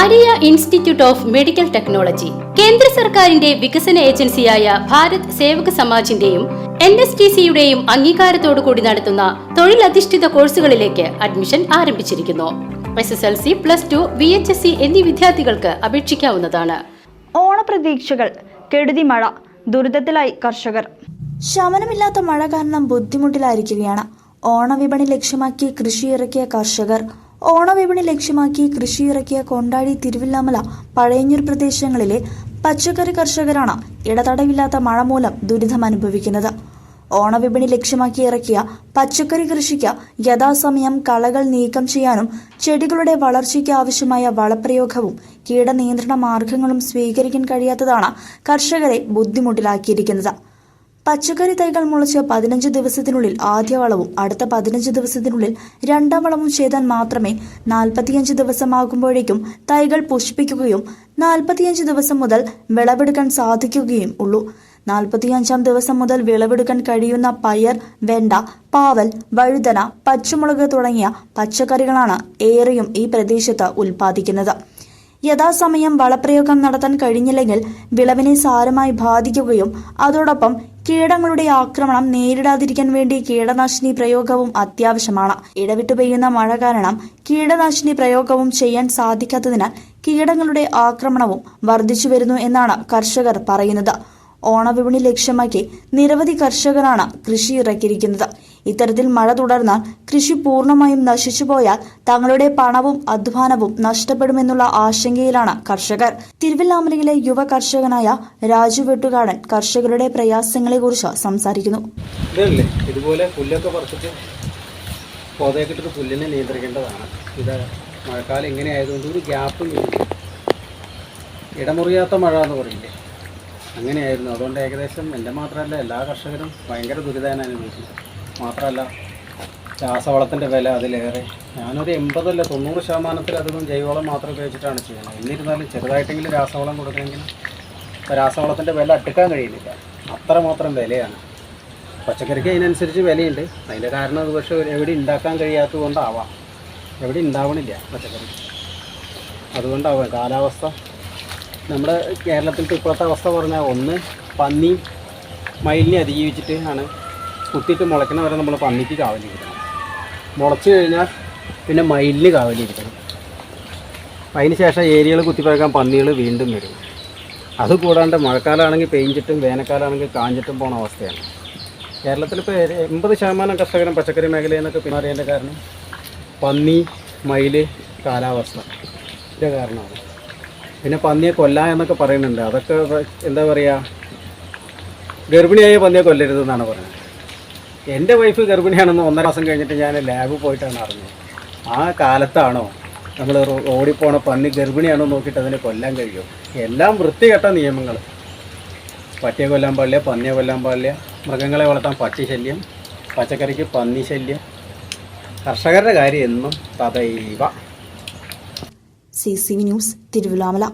Maria institute of medical technology. കേന്ദ്ര സർക്കാരിന്റെ വികസന ഏജൻസിയായ ഭാരത് സേവക സമാജിന്റെയും എൻ എസ് ടി സിയുടെയും അംഗീകാരത്തോടു കൂടി നടത്തുന്ന തൊഴിലധിഷ്ഠിത കോഴ്സുകളിലേക്ക് അഡ്മിഷൻ ആരംഭിച്ചിരിക്കുന്നു. S S L C plus two V H S C എന്നീ വിദ്യാർത്ഥികൾക്ക് അപേക്ഷിക്കാവുന്നതാണ്. ഓണപ്രതീക്ഷകൾ കെടുതി മഴ ദുരിതത്തിലായി കർഷകർ. ശമനമില്ലാത്ത മഴ കാരണം ബുദ്ധിമുട്ടിലായിരിക്കുകയാണ് ഓണവിപണി ലക്ഷ്യമാക്കി കൃഷി ഇറക്കിയ കർഷകർ. ഓണവിപണി ലക്ഷ്യമാക്കി കൃഷി ഇറക്കിയ കൊണ്ടാടി തിരുവില്ലാമല പഴയഞ്ഞൂർ പ്രദേശങ്ങളിലെ പച്ചക്കറി കർഷകരാണ് ഇടതടവില്ലാത്ത മഴ മൂലം ദുരിതം അനുഭവിക്കുന്നത്. ഓണവിപണി ലക്ഷ്യമാക്കി ഇറക്കിയ പച്ചക്കറി കൃഷിക്ക് യഥാസമയം കളകൾ നീക്കം ചെയ്യാനും ചെടികളുടെ വളർച്ചയ്ക്ക് ആവശ്യമായ വളപ്രയോഗവും കീടനിയന്ത്രണ മാർഗങ്ങളും സ്വീകരിക്കാൻ കഴിയാത്തതാണ് കർഷകരെ ബുദ്ധിമുട്ടിലാക്കിയിരിക്കുന്നത്. പച്ചക്കറി തൈകൾ മുളച്ച് പതിനഞ്ച് ദിവസത്തിനുള്ളിൽ ആദ്യ വളവും അടുത്ത പതിനഞ്ച് ദിവസത്തിനുള്ളിൽ രണ്ടാം വളവും ചെയ്താൽ മാത്രമേ നാൽപ്പത്തിയഞ്ച് ദിവസമാകുമ്പോഴേക്കും തൈകൾ പുഷ്പിക്കുകയും നാൽപ്പത്തിയഞ്ച് ദിവസം മുതൽ വിളവെടുക്കാൻ സാധിക്കുകയും ഉള്ളൂ. നാൽപ്പത്തിയഞ്ചാം ദിവസം മുതൽ വിളവെടുക്കാൻ കഴിയുന്ന പയർ വെണ്ട പാവൽ വഴുതന പച്ചമുളക് തുടങ്ങിയ പച്ചക്കറികളാണ് ഏറെയും ഈ പ്രദേശത്ത് ഉൽപ്പാദിക്കുന്നത്. യഥാസമയം വളപ്രയോഗം നടത്താൻ കഴിഞ്ഞില്ലെങ്കിൽ വിളവിനെ സാരമായി ബാധിക്കുകയും അതോടൊപ്പം കീടങ്ങളുടെ ആക്രമണം നേരിടാതിരിക്കാൻ വേണ്ടി കീടനാശിനി പ്രയോഗവും അത്യാവശ്യമാണ്. ഇടവിട്ട് പെയ്യുന്ന മഴ കാരണം കീടനാശിനി പ്രയോഗവും ചെയ്യാൻ സാധിക്കാത്തതിനാൽ കീടങ്ങളുടെ ആക്രമണവും വർദ്ധിച്ചു വരുന്നു എന്നാണ് കർഷകർ പറയുന്നത്. ഓണവിപണി ലക്ഷ്യമാക്കി നിരവധി കർഷകരാണ് കൃഷി ഇറക്കിയിരിക്കുന്നത്. ഇത്തരത്തിൽ മഴ തുടർന്നാൽ കൃഷി പൂർണമായും നശിച്ചുപോയാൽ തങ്ങളുടെ പണവും അധ്വാനവും നഷ്ടപ്പെടുമെന്നുള്ള ആശങ്കയിലാണ് കർഷകർ. തിരുവല്ലാമലയിലെ യുവ കർഷകനായ രാജു വെട്ടുകാടൻ കർഷകരുടെ പ്രയാസങ്ങളെക്കുറിച്ച് സംസാരിക്കുന്നു. ഇതുപോലെ പുല്ലൊക്കെ പറിച്ചിട്ട് പോതയൊക്കെ പുല്ലിനെ നിയന്ത്രിക്കേണ്ടതാണ്. ഇത് മഴക്കാലം ഇങ്ങനെ ആയതുകൊണ്ട് ഒരു ഗ്യാപ്പും ഇല്ല. ഇടമുറിയാത്ത മഴ എന്ന് പറയില്ലേ? അങ്ങനെയായിരുന്നു. അതുകൊണ്ട് ഏകദേശം എന്റെ മാത്രമല്ല എല്ലാ കർഷകരും ഭയങ്കര അനുഭവിക്കുന്നത് മാത്രമല്ല രാസവളത്തിന്റെ വില അതിലേറെ. ഞാനൊരു എൺപതല്ല തൊണ്ണൂറ് ശതമാനത്തിലധികം ജൈവവളം മാത്രം ഉപയോഗിച്ചിട്ടാണ് ചെയ്യുന്നത്. എന്നിരുന്നാലും ചെറുതായിട്ടെങ്കിലും രാസവളം കൊടുക്കണമെങ്കിൽ രാസവളത്തിന്റെ വില അടുക്കാൻ കഴിയുന്നില്ല. അത്രമാത്രം വിലയാണ്. പച്ചക്കറിക്ക് അതിനനുസരിച്ച് വിലയുണ്ട്. അതിന്റെ കാരണം അത് പക്ഷേ എവിടെ ഉണ്ടാക്കാൻ കഴിയാത്തത് കൊണ്ടാവാം. എവിടെ ഉണ്ടാവണില്ല പച്ചക്കറി. അതുകൊണ്ടാവാം. കാലാവസ്ഥ. നമ്മുടെ കേരളത്തിലത്തെ ഇപ്പോഴത്തെ അവസ്ഥ പറഞ്ഞാൽ ഒന്ന് പന്നി മയിലിനെ അതിജീവിച്ചിട്ട് ആണ് കുത്തിയിട്ട് മുളയ്ക്കണ വരെ നമ്മൾ പന്നിക്ക് കാവലിരിക്കണം. മുളച്ച് കഴിഞ്ഞാൽ പിന്നെ മയിലിന് കാവലിരിക്കണം. അതിന് ശേഷം ഏരിയകൾ കുത്തിപ്പഴക്കാൻ പന്നികൾ വീണ്ടും വരും. അത് കൂടാണ്ട് മഴക്കാലമാണെങ്കിൽ പെയിഞ്ചിട്ടും വേനൽക്കാലമാണെങ്കിൽ കാഞ്ഞിട്ടും പോണ അവസ്ഥയാണ്. കേരളത്തിൽ ഇപ്പോൾ എൺപത് ശതമാനം കർഷകരും പച്ചക്കറി മേഖലയിൽ നിന്നൊക്കെ പിന്മാറിയതിന്റെ കാരണം പന്നി മയിൽ കാലാവസ്ഥ. ഇതിന്റെ കാരണമാണ്. പിന്നെ പന്നിയെ കൊല്ല എന്നൊക്കെ പറയുന്നുണ്ട്. അതൊക്കെ എന്താ പറയുക ഗർഭിണിയായ പന്നിയെ കൊല്ലരുതെന്നാണ് പറയുന്നത്. എന്റെ വൈഫ് ഗർഭിണിയാണെന്ന് ഒന്നര മാസം കഴിഞ്ഞിട്ട് ഞാൻ ലാബ് പോയിട്ടാണ് അറിഞ്ഞത്. ആ കാലത്താണോ നമ്മൾ ഓടിപ്പോണ പോണ പന്നി ഗർഭിണിയാണോ നോക്കിയിട്ട് അതിനെ കൊല്ലാൻ കഴിയും എല്ലാം വൃത്തികെട്ട നിയമങ്ങൾ. പട്ടിയെ കൊല്ലാൻ പാടില്ല പന്നിയെ കൊല്ലാൻ പാടില്ല മൃഗങ്ങളെ വളർത്താൻ പട്ടി ശല്യം പച്ചക്കറിക്ക് പന്നി ശല്യം. കർഷകരുടെ കാര്യം എന്നും തഥൈവ സി സി ന്യൂസ് തിരുവല്ലാമല